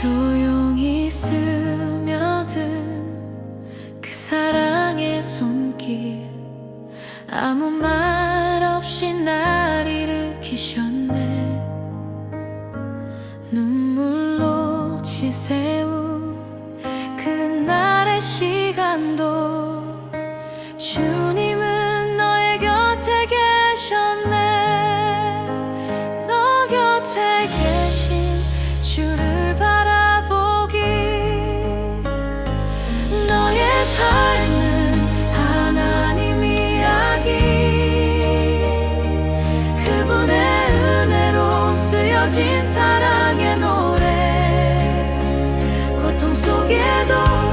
조용히 스며든 그 사랑의 손길. 아무 말 없이 날 일으키셨네. 눈물로 지새운 그날의 시간도 주 삶은 하나님 이야기. 그분의 은혜로 쓰여진 사랑의 노래. 고통 속에도